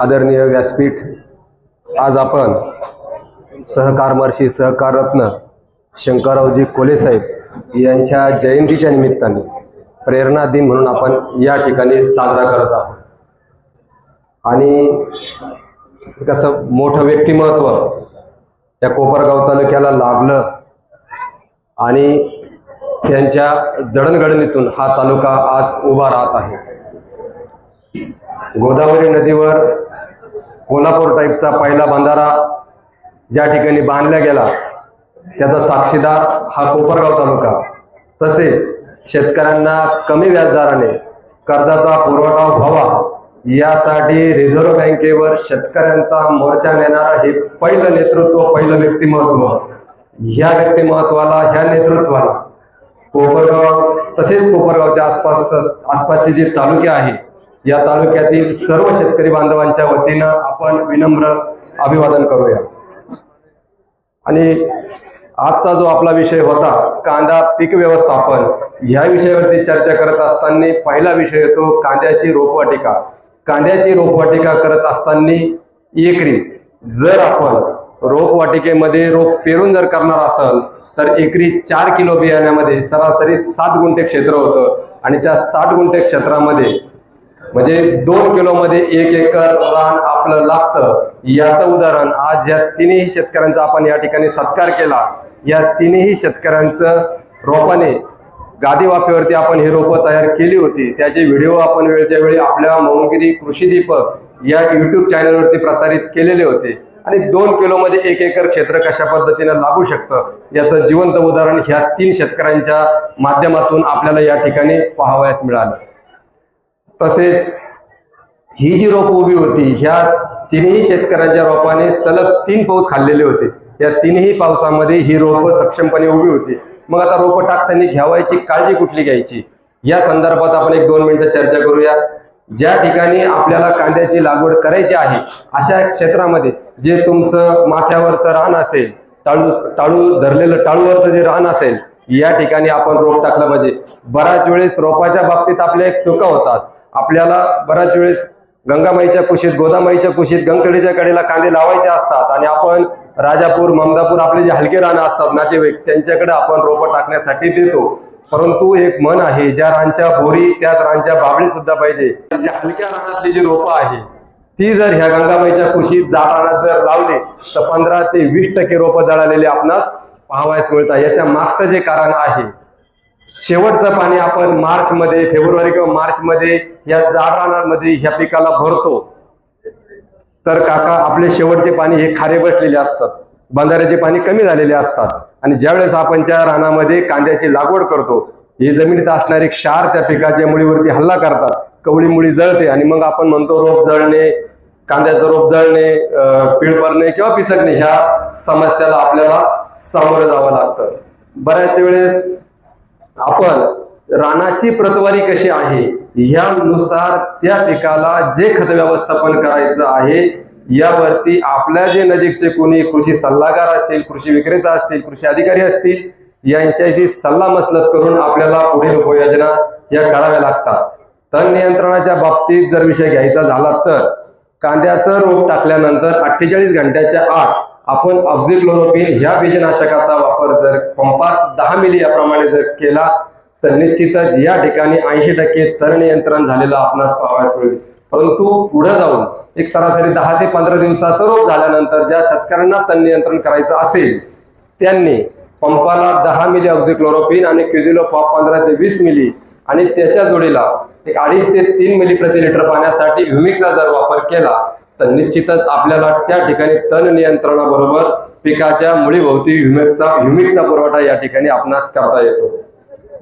आदरणीय व्यासपीठ आज आपण सहकारमर्षी सहकाररत्न शंकररावजी कोलेसाहेब यांच्या जयंतीच्या निमित्ताने प्रेरणा दिन म्हणून आपण या ठिकाणी साजरा करत आहोत. आणि कसं मोठं व्यक्तिमत्व या कोपरगाव तालुक्याला लाभलं आणि त्यांच्या जडणघडणीतून हा तालुका आज उभा राहत आहे. गोदावरी नदीवर कोल्हापूर टाईपचा पहिला बंधारा ज्या ठिकाणी बांधला गेला त्याचा साक्षीदार हा कोपरगाव तालुका. तसेच शेतकऱ्यांना कमी व्याजदराने कर्जाचा पुरवठा व्हावा यासाठी रिझर्व्ह बँकेवर शेतकऱ्यांचा मोर्चा नेणारा हे पहिलं नेतृत्व पहिलं व्यक्तिमत्व. ह्या व्यक्तिमत्वाला ह्या नेतृत्वाला कोपरगाव तसेच कोपरगावच्या आसपास आसपासचे जे तालुके आहे या तालुक्यातील सर्व शेतकरी बांधवांच्या वतीनं आपण विनम्र अभिवादन करूया. आणि आजचा जो आपला विषय होता कांदा पीक व्यवस्थापन ह्या विषयावरती चर्चा करत असताना पहिला विषय येतो कांद्याची रोपवाटिका. कांद्याची रोपवाटिका करत असताना एकरी जर आपण रोपवाटिकेमध्ये रोप पेरून जर करणार असाल तर एकरी चार किलो बियाण्यामध्ये सरासरी सात गुंठे क्षेत्र होतं आणि त्या साठ गुंठे क्षेत्रामध्ये म्हणजे दोन किलोमध्ये एक एकर रान आपलं लागतं. याचं उदाहरण आज या तिन्ही शेतकऱ्यांचा आपण या ठिकाणी सत्कार केला. या तिन्ही शेतकऱ्यांचं रोपाने गादी वाफेवरती आपण ही रोपं तयार केली होती. त्याचे व्हिडिओ आपण वेळच्या वेळी आपल्या मोहनगिरी कृषी दीपक या युट्यूब चॅनलवरती प्रसारित केलेले होते. आणि दोन किलोमध्ये एक एकर क्षेत्र कशा पद्धतीनं लागू शकतं याचं जिवंत उदाहरण ह्या तीन शेतकऱ्यांच्या माध्यमातून आपल्याला या ठिकाणी पाहावयास मिळालं. तसेच ही जी रोपं उभी होती ह्या तिन्ही शेतकऱ्यांच्या रोपाने सलग तीन पाऊस खाल्लेले होते. या तिन्ही पावसामध्ये ही रोपं सक्षमपणे उभी होती. मग आता रोपं टाकताना घ्यावायची काळजी कुठली घ्यायची? या संदर्भात आपण एक दोन मिनिटं चर्चा करूया. ज्या ठिकाणी आपल्याला कांद्याची लागवड करायची आहे अशा क्षेत्रामध्ये जे तुमचं माथ्यावरचं रान असेल टाळू टाळू धरलेलं टाळूवरचं जे रान असेल या ठिकाणी आपण रोप टाकलं पाहिजे. बऱ्याच वेळेस रोपाच्या बाबतीत आपल्या एक चुका होतात. आपल्याला बऱ्याच वेळेस गंगामाईच्या कुशीत गोदामाईच्या कुशीत गंगतडीच्या कडेला कांदे लावायचे असतात आणि आपण राजापूर ममदापूर आपले जे हलके रानं असतात नातेवाईक त्यांच्याकडे आपण रोपं टाकण्यासाठी देतो. परंतु एक मन आहे ज्या रानच्या बोरी त्याच रानच्या बाबळी सुद्धा पाहिजे. ज्या हलक्या रानातली जी रोपं आहे ती जर ह्या गंगाबाईच्या कुशीत जाळानात जर लावली तर पंधरा ते वीस टक्के रोपं जळालेले आपणास पाहावयास मिळतात. याच्या मागचं जे कारण आहे शेवटचं पाणी आपण मार्चमध्ये फेब्रुवारी किंवा मार्च मध्ये या जाड रानांमध्ये ह्या पिकाला भरतो. तर काका आपले शेवटचे पाणी हे खारे बसलेले असतात. बंधाऱ्याचे पाणी कमी झालेले असतात. आणि ज्यावेळेस आपण त्या रानामध्ये कांद्याची लागवड करतो ही जमिनीत असणारी क्षार त्या पिकाच्या मुळीवरती हल्ला करतात. कवळी मुळी जळते आणि मग आपण म्हणतो रोप जळणे कांद्याचं रोप जळणे पीळ पडणे किंवा पिचकणे ह्या समस्याला आपल्याला सामोरं जावं लागतं. बऱ्याच वेळेस आपण रानाची प्रतवारी कशी आहे? ह्यानुसार त्या पिकाला जे खत व्यवस्थापन करायचं आहे यावरती आपल्या जे नजीकचे कोणी कृषी सल्लागार असतील कृषी विक्रेता असतील कृषी अधिकारी असतील यांच्याशी सल्ला मसलत करून आपल्याला पुढील उपाययोजना या कराव्या लागतात. तण नियंत्रणाच्या बाबतीत जर विषय घ्यायचा झाला तर कांद्याचं रोप टाकल्यानंतर अठ्ठेचाळीस घंट्याच्या आत आपण ऑक्झिक्लोरोपिन ह्या बीजनाशकाचा वापर जर पंपास दहा मिली याप्रमाणे जर केला तर निश्चितच या ठिकाणी ऐंशी टक्के तण नियंत्रण झालेलं आपणास पाहावयास मिळेल. परंतु पुढे जाऊन एक सरासरी दहा ते पंधरा दिवसाचं रोप झाल्यानंतर ज्या शेतकऱ्यांना तण नियंत्रण करायचं असेल त्यांनी पंपाला दहा मिली ऑक्झिक्लोरोपिन आणि क्युझिलोफॉप पंधरा ते वीस मिली आणि त्याच्या जोडीला एक अडीच ते तीन मिली प्रति लिटर पाण्यासाठी ह्युमिकचा जर वापर केला तर निश्चितच आपल्याला त्या ठिकाणी तण नियंत्रणाबरोबर पिकाच्या मुळीभोवती ह्युमिकचा ह्युमिकचा पुरवठा या ठिकाणी आपणास करता येतो.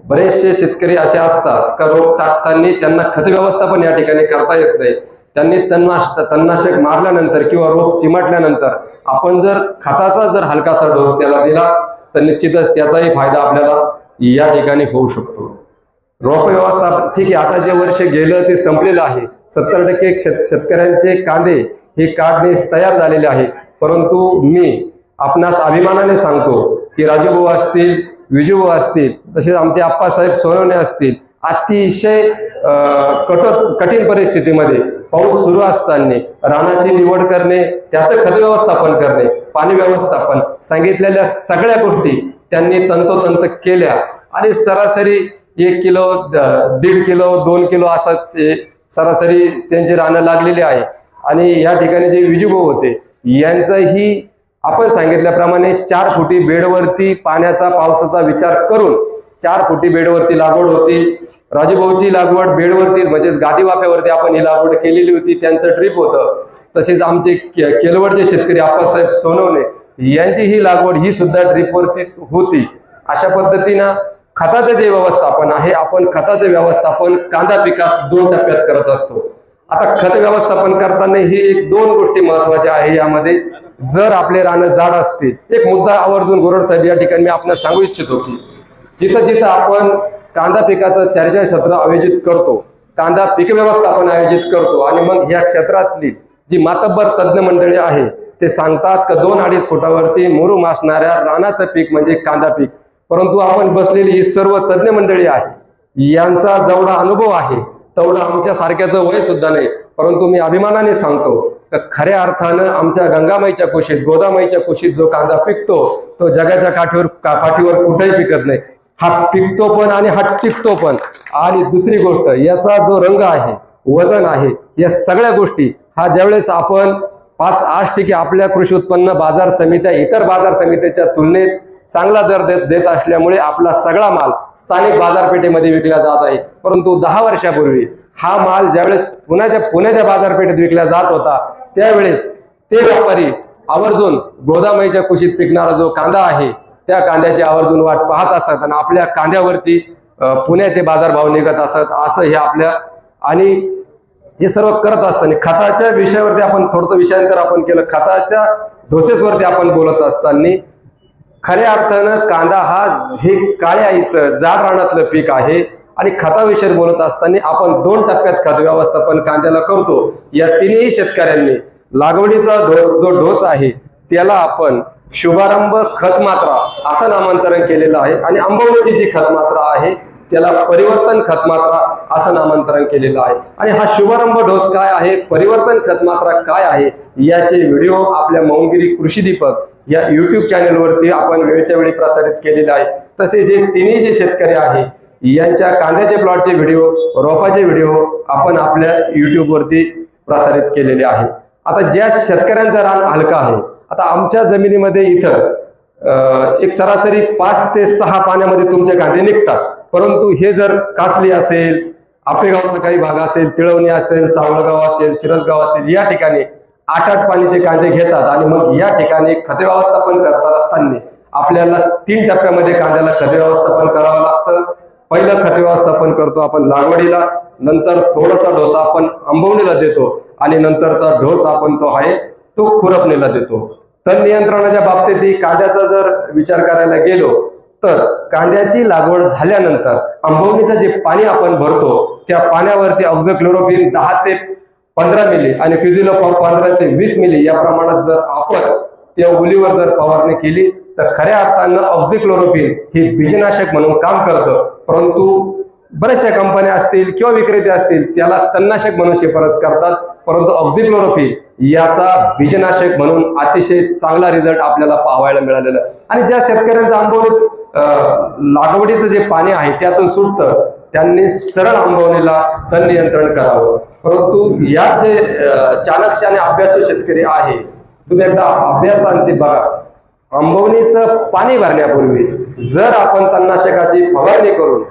बरेचसे शेतकरी असे असतात का रोप टाकताना त्यांना खत व्यवस्थापन या ठिकाणी करता येत नाही. त्यांनी तन्नाश तणनाशक मारल्यानंतर किंवा रोप चिमटल्यानंतर आपण जर खताचा जर हलकासा डोस त्याला दिला तर निश्चितच त्याचाही फायदा आपल्याला या ठिकाणी होऊ शकतो. रोप व्यवस्थापन ठीक आहे आता जे वर्ष गेलं ते संपलेलं आहे. सत्तर टक्के शेत शेतकऱ्यांचे कांदे हे काढणे तयार झालेले आहे. परंतु मी आपणास अभिमानाने सांगतो की राजूभाऊ असतील विजूभाऊ असतील तसेच आमचे आप्पासाहेब सोनवणे असतील अतिशय कठोर कठीण परिस्थितीमध्ये पाऊस सुरू असताना रानाची निवड करणे त्याचं खत व्यवस्थापन करणे पाणी व्यवस्थापन सांगितलेल्या सगळ्या गोष्टी त्यांनी तंतोतंत केल्या. आणि सरासरी एक किलो द- दीड किलो दोन किलो असाच सरासरी त्यांची रानं लागलेली आहे. आणि या ठिकाणी जे विजूभाऊ होते यांचंही आपण सांगितल्याप्रमाणे चार फुटी बेडवरती पाण्याचा पावसाचा विचार करून चार फुटी बेडवरती लागवड होती. राजूभाऊची लागवड बेडवरती म्हणजेच गादी वाफ्यावरती आपण ही लागवड केलेली होती. त्यांचं ट्रिप होतं. तसेच आमचे के- केलवडचे शेतकरी आप्पासाहेब सोनवणे यांची ही लागवड ही सुद्धा ड्रीपवरतीच होती. अशा पद्धतीनं खताचं जे व्यवस्थापन आहे आपण खताचं व्यवस्थापन कांदा पिकास दोन टप्प्यात करत असतो. आता खत व्यवस्थापन करताना ही एक दोन गोष्टी महत्त्वाच्या आहे यामध्ये. जर आपले रानं जाड असतील एक मुद्दा आवर्जून गोरड साहेब या ठिकाणी मी आपल्याला सांगू इच्छितो की जिथं जिथं आपण कांदा पिकाचं चर्चा सत्र आयोजित करतो कांदा पीक व्यवस्थापन आयोजित करतो आणि मग ह्या क्षेत्रातली जी मातब्बर तज्ज्ञ मंडळी आहे ते सांगतात का दोन अडीच फुटावरती मुरुम असणाऱ्या रानाचं पीक म्हणजे कांदा पीक. परंतु आपण बसलेली ही सर्व तज्ज्ञ मंडळी आहे. यांचा जेवढा अनुभव आहे तेवढा आमच्या सारख्याचं वय सुद्धा नाही. परंतु मी अभिमानाने सांगतो तर खऱ्या अर्थानं आमच्या गंगामाईच्या कुशीत गोदामाईच्या कुशीत जो कांदा पिकतो तो जगाच्या काठीवर का पाठीवर कुठेही पिकत नाही. हा पिकतो पण आणि हा टिकतो पण. आणि दुसरी गोष्ट याचा जो रंग आहे वजन आहे या सगळ्या गोष्टी हा ज्यावेळेस आपण पाच आठ टिके आपल्या कृषी उत्पन्न बाजार समित्या इतर बाजार समित्याच्या तुलनेत चांगला दर देत देत असल्यामुळे आपला सगळा माल स्थानिक बाजारपेठेमध्ये विकला जात आहे. परंतु दहा वर्षापूर्वी हा माल ज्यावेळेस पुण्याच्या पुण्याच्या बाजारपेठेत विकला जात होता त्यावेळेस ते व्यापारी आवर्जून गोदामाईच्या कुशीत पिकणारा जो कांदा आहे त्या कांद्याची आवर्जून वाट पाहत असत आणि आपल्या कांद्यावरती पुण्याचे बाजारभाव निघत असत असं हे आपल्या आणि हे सर्व करत असताना खताच्या विषयावरती आपण थोडं विषयांतर आपण केलं खताच्या डोसेसवरती आपण बोलत असताना खऱ्या अर्थानं कांदा हा हे काळ्या आईचं जाड रानातलं पीक आहे. आणि खताविषयी बोलत असताना आपण दोन टप्प्यात खत व्यवस्थापन कांद्याला करतो. या तिन्ही शेतकऱ्यांनी लागवडीचा डोस जो ढोस आहे त्याला आपण शुभारंभ खत मात्रा असं नामांतरण केलेलं आहे. आणि आंबवणीची जी खत मात्रा आहे त्याला परिवर्तन खत मात्रा असं नामांतरण केलेलं आहे. आणि हा शुभारंभ डोस काय आहे परिवर्तन खत मात्रा काय आहे याचे व्हिडिओ आपल्या मौंगिरी कृषी दीपक या युट्यूब चॅनलवरती आपण वेळच्या वेळी प्रसारित केलेले आहे. तसे जे तिन्ही जे शेतकरी आहे यांच्या कांद्याचे प्लॉटचे व्हिडिओ रोपाचे व्हिडिओ आपण आपल्या युट्यूबवरती प्रसारित केलेले आहे. आता ज्या शेतकऱ्यांचा रान हलका आहे आता आमच्या जमिनीमध्ये इथं एक सरासरी पाच ते सहा पाण्यामध्ये तुमचे कांदे निघतात. परंतु हे जर कासली असेल आपेगावचा काही भाग असेल तिळवणी असेल सावळगाव असेल शिरसगाव असेल या ठिकाणी आठ आठ पाणी ते कांदे घेतात आणि मग या ठिकाणी खत व्यवस्थापन करतात असताना आपल्याला तीन टप्प्यामध्ये कांद्याला खते व्यवस्थापन करावं लागतं. पहिलं खत व्यवस्थापन करतो आपण लागवडीला नंतर थोडासा डोसा आपण आंबवणीला देतो आणि नंतरचा डोस आपण तो आहे तो खुरपणीला देतो. तण नियंत्रणाच्या बाबतीत कांद्याचा जर विचार करायला गेलो तर कांद्याची लागवड झाल्यानंतर आंबवणीचं जे पाणी आपण भरतो त्या पाण्यावरती ऑक्झोक्लोरोफिन दहा ते पंधरा मिली आणि क्युझिलोपॉप पंधरा ते वीस मिली या प्रमाणात जर आपण त्या ओलीवर जर फवारणी केली तर खऱ्या अर्थानं ऑक्झिक्लोरोफिन हे बीजनाशक म्हणून काम करतं. परंतु बऱ्याचशा कंपन्या असतील किंवा विक्रेते असतील त्याला तणनाशक म्हणून शिफारस करतात. परंतु ऑक्झिक्लोरोफिन याचा बीजनाशक म्हणून अतिशय चांगला रिझल्ट आपल्याला पाहायला मिळालेला आणि ज्या शेतकऱ्यांचं आंबवणीत लागवडीचं जे पाणी आहे त्यातून सुटतं त्यांनी सरळ आंबवणीला तण नियंत्रण करावं. परंतु या जे चाणक्य आणि अभ्यासू शेतकरी आहे तुम्ही एकदा अभ्यासांती बघा. आंबवणीचं पाणी भरण्यापूर्वी जर आपण तणनाशकाची फवारणी करून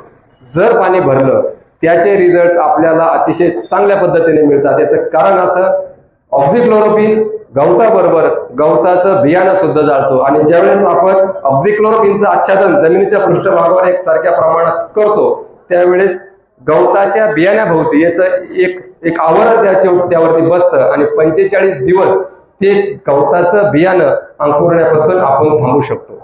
जर पाणी भरलं त्याचे रिझल्ट आपल्याला अतिशय चांगल्या पद्धतीने मिळतात. याचं कारण असं ऑक्झिक्लोरोपिन गवताबरोबर गवताचं बियाणं सुद्धा जाळतो. आणि ज्यावेळेस आपण ऑक्झिक्लोरोपिनचं आच्छादन जमिनीच्या पृष्ठभागावर एक सारख्या प्रमाणात करतो त्यावेळेस गवताच्या बियाण्याभोवती याचं एक एक आवरण त्याच्या त्यावरती बसतं आणि पंचेचाळीस दिवस ते गवताचं बियाणं अंकुरण्यापासून आपण थांबू शकतो.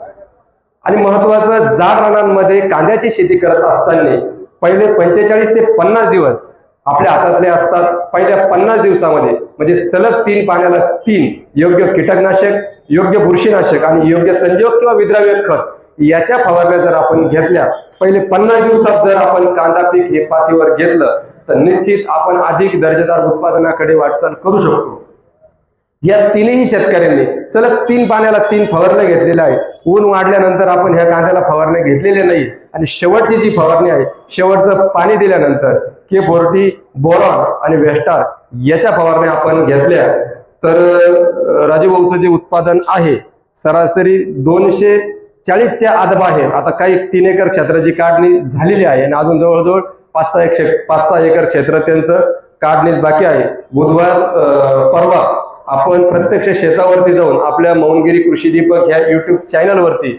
आणि महत्वाचं जाड रानांमध्ये कांद्याची शेती करत असताना पहिले पंचेचाळीस ते पन्नास दिवस आपल्या हातातले असतात. पहिल्या पन्नास दिवसामध्ये म्हणजे सलग तीन पाण्याला तीन योग्य कीटकनाशक योग्य बुरशीनाशक आणि योग्य संजीवक किंवा विद्राव्य खत याच्या फवारण्या जर आपण घेतल्या पहिले पन्नास दिवसात जर आपण कांदा पीक हे पातीवर घेतलं तर निश्चित आपण अधिक दर्जेदार उत्पादनाकडे वाटचाल करू शकतो. या तीनही शेतकऱ्यांनी सलग तीन पाण्याला तीन फवारण्या घेतलेल्या आहे ऊन वाढल्यानंतर आपण ह्या कांद्याला फवारण्या घेतलेल्या नाही. आणि शेवटची जी फवारणी आहे शेवटचं पाणी दिल्यानंतर के फोर्टी बोरॉन आणि वेस्टार याच्या फवारण्या आपण घेतल्या. तर अं, राजूभाऊचं जे उत्पादन आहे सरासरी दोनशे चाळीसच्या आतबाहेर आता काही तीन एकर क्षेत्राची काढणी झालेली आहे आणि अजून जवळजवळ पाच सहा एक पाच सहा एकर क्षेत्र त्यांचं काढणीच बाकी आहे. बुधवार परवा आपण प्रत्यक्ष शेतावरती जाऊन आपल्या मौनगिरी कृषी दीपक ह्या युट्यूब चॅनलवरती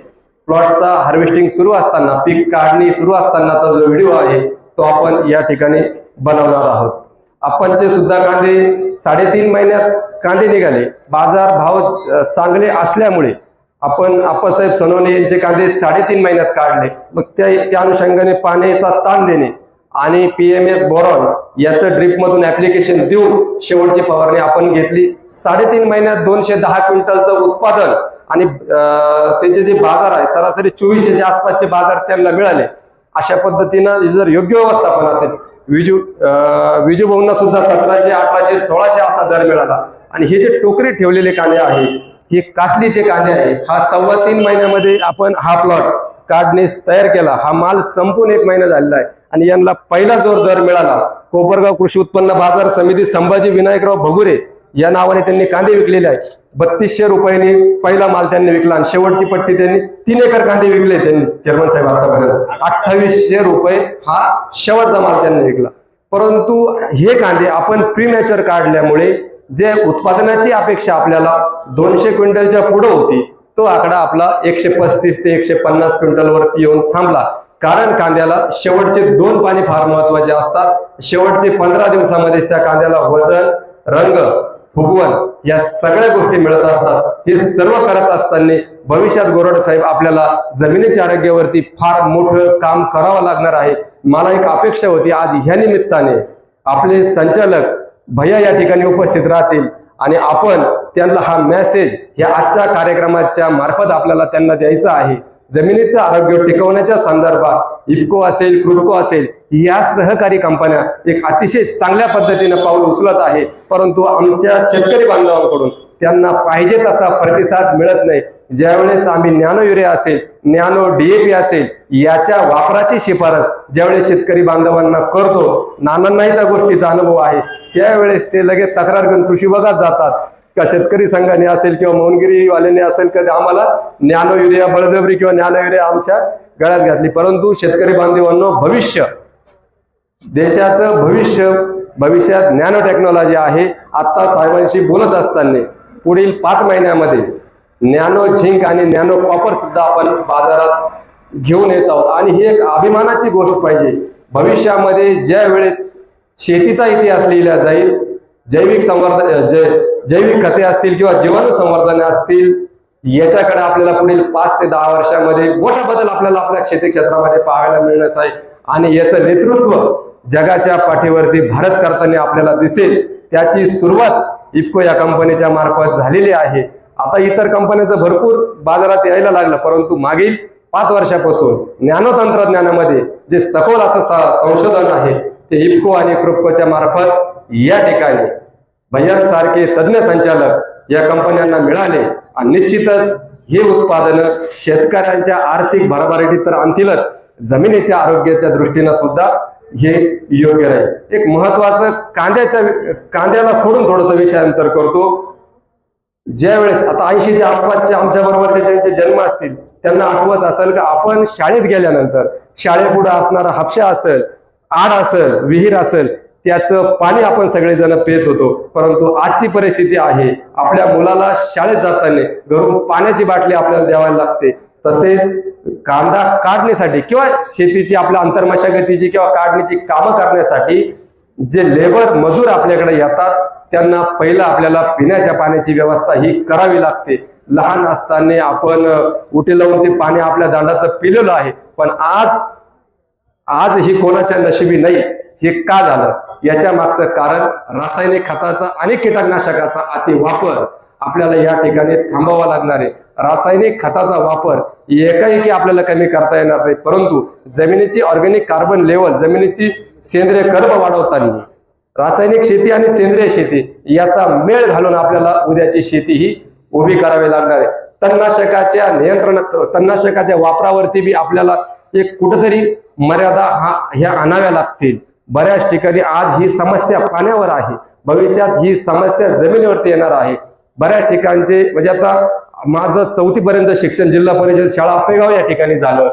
प्लॉटचा हार्वेस्टिंग सुरू असताना पीक काढणी सुरू असतानाचा जो व्हिडिओ आहे तो आपण या ठिकाणी बनवणार आहोत. आपणचे सुद्धा कांदे साडेतीन महिन्यात कांदे निघाले. बाजार भाव चांगले असल्यामुळे आपण आप्पासाहेब सोनवणे यांचे कांदे साडेतीन महिन्यात काढले. मग त्या त्या अनुषंगाने पाण्याचा ताण देणे आणि पी एम एस बोरॉन याचं ड्रिपमधून ऍप्लिकेशन देऊन शेवटची फवारणी आपण घेतली. साडेतीन महिन्यात दोनशे दहा क्विंटलचं उत्पादन आणि त्याचे जे बाजार आहे सरासरी चोवीसशेच्या आसपासचे बाजार त्यांना मिळाले. अशा पद्धतीनं जर योग्य व्यवस्थापन असेल विजू अं, विजू भाऊंना सुद्धा सतराशे अठराशे सोळाशे असा दर मिळाला. आणि हे जे टोकरी ठेवलेले कांदे आहे हे कासलीचे कांदे आहे. हा सव्वा तीन महिन्यामध्ये आपण हा प्लॉट काढणीस तयार केला. हा माल संपून एक महिना झालेला आहे. आणि यांना पहिला जोर दर मिळाला. कोपरगाव कृषी उत्पन्न बाजार समिती संभाजी विनायकराव भगुरे या नावाने त्यांनी कांदे विकलेले आहेत. बत्तीसशे रुपयांनी पहिला माल त्यांनी विकला आणि शेवटची पट्टी त्यांनी तीन एकर कांदे विकले त्यांनी चेअरमन साहेब आतापर्यंत. अठ्ठावीसशे रुपये हा शेवटचा माल त्यांनी विकला. परंतु हे कांदे आपण प्रीमॅचर काढल्यामुळे जे उत्पादनाची अपेक्षा आपल्याला दोनशे क्विंटलच्या पुढं होती तो आकडा आपला एकशे पस्तीस ते एकशे पन्नास क्विंटलवरती येऊन थांबला. कारण कांद्याला शेवटचे दोन पाणी फार महत्त्वाचे असतात. शेवटचे पंधरा दिवसामध्येच त्या कांद्याला वजन रंग फुगवण या सगळ्या गोष्टी मिळत असतात. हे सर्व करत असताना भविष्यात गोरड साहेब आपल्याला जमिनीच्या आरोग्यावरती फार मोठं काम करावं लागणार आहे. मला एक अपेक्षा होती आज ह्या निमित्ताने आपले संचालक भैया या ठिकाणी उपस्थित राहतील. आणि आपण त्यांना हा मेसेज या आजच्या कार्यक्रमाच्या मार्फत आपल्याला त्यांना द्यायचा आहे. जमिनीचं आरोग्य टिकवण्याच्या संदर्भात इफको असेल क्रुडको असेल या सहकारी कंपन्या एक अतिशय चांगल्या पद्धतीनं पाऊल उचलत आहे. परंतु आमच्या शेतकरी बांधवांकडून त्यांना पाहिजे तसा प्रतिसाद मिळत नाही. ज्यावेळेस आम्ही नॅनो युरिया असेल नॅनो डीएपी असेल याच्या वापराची शिफारस ज्यावेळेस शेतकरी बांधवांना करतो नानांनाही त्या गोष्टीचा अनुभव आहे. त्यावेळेस ते लगेच तक्रार घेऊन कृषी विभागात जातात. का शेतकरी संघाने असेल किंवा मौनगिरीवाल्याने असेल कधी आम्हाला ज्ञानो युरिया बळजबरी किंवा नॅनो युरिया आमच्या गळ्यात घातली. परंतु शेतकरी बांधवांनो भविष्य देशाचं भविष्य भविष्यात नॅनो टेक्नॉलॉजी आहे. आत्ता साहेबांशी बोलत असताना पुढील पाच महिन्यामध्ये नॅनो झिंक आणि नॅनो कॉपर सुद्धा आपण बाजारात घेऊन येत आहोत. आणि ही एक अभिमानाची गोष्ट पाहिजे. भविष्यामध्ये ज्या वेळेस शेतीचा इतिहास लिहिला जाईल जैविक संवर्धन जै जैविक खते असतील किंवा जीवाणू संवर्धन असतील याच्याकडे आपल्याला पुढील पाच ते दहा वर्षामध्ये मोठा बदल आपल्याला आपल्या शेती क्षेत्रामध्ये पाहायला मिळण्यास आहे. आणि याचं नेतृत्व जगाच्या पाठीवरती भारत करताना आपल्याला दिसेल. त्याची सुरुवात इफको या कंपनीच्या मार्फत झालेली आहे. आता इतर कंपन्यांचं भरपूर बाजारात यायला लागलं परंतु मागील पाच वर्षापासून ज्ञानतंत्रज्ञानामध्ये तंत्रज्ञानामध्ये जे सखोल असं संशोधन आहे ते इफको आणि क्रुपकोच्या मार्फत या ठिकाणी भैयांसारखे तज्ज्ञ संचालक या कंपन्यांना मिळाले. आणि निश्चितच हे उत्पादन शेतकऱ्यांच्या आर्थिक भरभराटीत तर आणतीलच जमिनीच्या आरोग्याच्या दृष्टीनं सुद्धा हे योग्य राहील एक महत्वाचं कांद्याच्या कांद्याला सोडून थोडस विषयांतर करतो. ज्या वेळेस आता ऐंशीच्या आसपासचे आमच्या बरोबरचे ज्यांचे जन्म असतील त्यांना आठवत असेल का आपण शाळेत गेल्यानंतर शाळेपुढे असणारा हापशा असेल आड असेल विहीर असेल त्याचं पाणी आपण सगळेजण पेत होतो. परंतु आजची परिस्थिती आहे आपल्या मुलाला शाळेत जाताना घरून पाण्याची बाटली आपल्याला द्यावी लागते. तसेच कांदा काढण्यासाठी किंवा शेतीची आपल्या आंतरमशागतीची किंवा काढणीची कामं करण्यासाठी जे लेबर मजूर आपल्याकडे येतात त्यांना पहिलं आपल्याला पिण्याच्या पाण्याची व्यवस्था ही करावी लागते. लहान असताना आपण उठे लावून ते पाणी आपल्या दांडाचं पिलेलं आहे. पण आज आज ही कोणाच्या नशिबी नाही हे का झालं? याच्या मागचं कारण रासायनिक खताचा आणि कीटकनाशकाचा अति वापर आपल्याला या ठिकाणी थांबावा लागणार आहे. रासायनिक खताचा वापर एकाएकी आपल्याला कमी करता येणार नाही. परंतु जमिनीची ऑर्गॅनिक कार्बन लेवल जमिनीची सेंद्रिय कर्ब वाढवताना रासायनिक शेती आणि सेंद्रिय शेती याचा मेळ घालून आपल्याला उद्याची शेती ही उभी करावी लागणार आहे. तणनाशकाच्या नियंत्रणात तणनाशकाच्या वापरावरती बी आपल्याला एक कुठंतरी मर्यादा हा ह्या आणाव्या लागतील. बऱ्याच ठिकाणी आज ही समस्या पाण्यावर आहे. भविष्यात ही समस्या जमिनीवरती येणार आहे. बऱ्याच ठिकाणचे म्हणजे आता माझं चौथीपर्यंत शिक्षण जिल्हा परिषद शाळा अपेगाव या ठिकाणी झालं.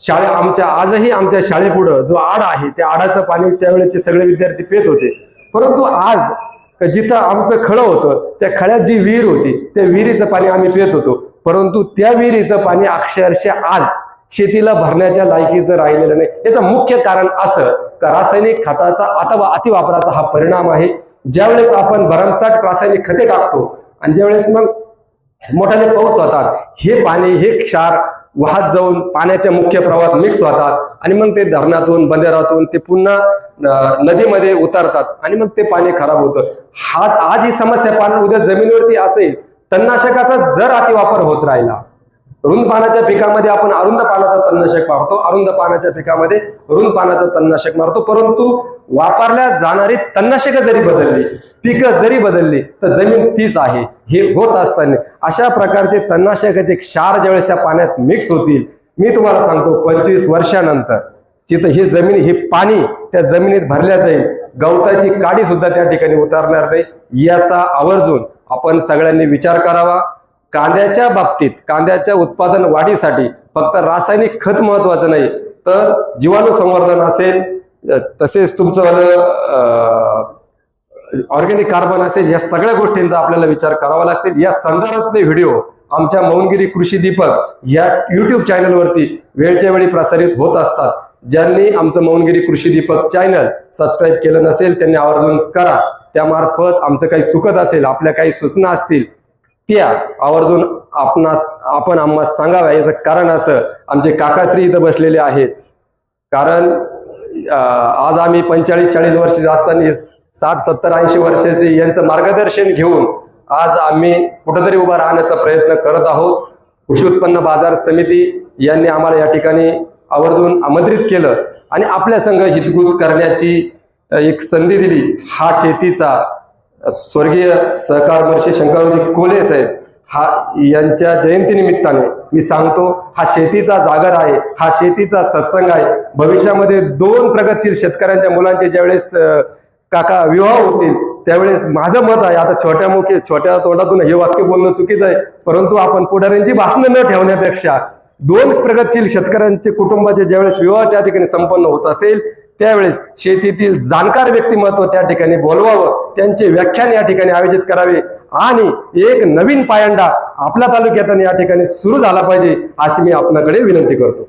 शाळे आमच्या आजही आमच्या शाळेपुढं जो आड आहे त्या आडाचं पाणी त्यावेळेचे सगळे विद्यार्थी पित होते. परंतु आज जिथं आमचं खळं होतं त्या खळ्यात जी विहीर होती त्या विहिरीचं पाणी आम्ही पित होतो. परंतु त्या विहिरीचं पाणी अक्षरशः आज शेतीला भरण्याच्या लायकीचं राहिलेलं नाही. याचं मुख्य कारण असं का रासायनिक खताचा अथवा अतिवापराचा हा परिणाम आहे. ज्यावेळेस आपण भरमसाठ रासायनिक खते टाकतो आणि ज्यावेळेस मग मोठ्याने पाऊस होतात हे पाणी हे क्षार वाहत जाऊन पाण्याच्या मुख्य प्रवाहात मिक्स होतात आणि मग ते धरणातून बंदरातून ते पुन्हा नदीमध्ये उतरतात. आणि मग ते पाणी खराब होतं. हाच आज ही समस्या पाणी उद्या जमिनीवरती असेल तणनाशकाचा जर अतिवापर होत राहिला रुंद पानाच्या पिकामध्ये आपण अरुंद पानाचा तणनाशक मारतो. अरुंद पानाच्या पिकामध्ये रुंद पानाचा तणनाशक मारतो. परंतु वापरल्या जाणारी तणनाशक जरी बदलली पिकं जरी बदलली तर जमीन तीच आहे. हे होत असताना अशा प्रकारचे तणनाशकाचे क्षार ज्यावेळेस त्या पाण्यात मिक्स होतील मी तुम्हाला सांगतो पंचवीस वर्षानंतर जिथं ही जमीन हे पाणी त्या जमिनीत भरल्या जाईल गवताची काडी सुद्धा त्या ठिकाणी उतरणार नाही. याचा आवर्जून आपण सगळ्यांनी विचार करावा. कांद्याच्या बाबतीत कांद्याच्या उत्पादन वाढीसाठी फक्त रासायनिक खत महत्वाचं नाही तर जीवाणू संवर्धन असेल तसेच तुमचं ऑर्गॅनिक कार्बन असेल या सगळ्या गोष्टींचा आपल्याला विचार करावा लागतील. या संदर्भातले व्हिडिओ आमच्या मौनगिरी कृषी दीपक या युट्यूब चॅनलवरती वेळच्या वेळी प्रसारित होत असतात. ज्यांनी आमचं मौनगिरी कृषी दीपक चॅनल सबस्क्राईब केलं नसेल त्यांनी आवर्जून करा. त्यामार्फत आमचं काही चुकत असेल आपल्या काही सूचना असतील त्या आवर्जून आपणास आपण आम्हाला सांगाव्या. याचं कारण असं आमचे काकाश्री इथं बसलेले आहेत. कारण आज आम्ही पंचेचाळीस चाळीस वर्ष असताना साठ सत्तर ऐंशी वर्षाचे यांचं मार्गदर्शन घेऊन आज आम्ही कुठंतरी उभा राहण्याचा प्रयत्न करत आहोत. कृषी उत्पन्न बाजार समिती यांनी आम्हाला या ठिकाणी आवर्जून आमंत्रित केलं आणि आपल्या संघ हितगुज करण्याची एक संधी दिली. हा शेतीचा स्वर्गीय सहकार वर्षी शंकररावजी कोले साहेब हा यांच्या जयंतीनिमित्ताने मी सांगतो हा शेतीचा जागर आहे हा शेतीचा सत्संग आहे. भविष्यामध्ये दोन प्रगतशील शेतकऱ्यांच्या मुलांचे ज्यावेळेस काका विवाह होतील त्यावेळेस माझं मत आहे आता छोट्या मुखे छोट्या तोंडातून हे वाक्य बोलणं चुकीचं आहे परंतु आपण पुढाऱ्यांची भाषणं न ठेवण्यापेक्षा दोन प्रगतशील शेतकऱ्यांचे कुटुंबाचे ज्यावेळेस विवाह त्या ठिकाणी संपन्न होत असेल त्यावेळेस शेतीतील जाणकार व्यक्तिमत्व त्या ठिकाणी बोलवावं त्यांचे व्याख्यान या ठिकाणी आयोजित करावे आणि एक नवीन पायंडा आपल्या तालुक्यात या ठिकाणी सुरू झाला पाहिजे अशी मी आपल्याकडे विनंती करतो.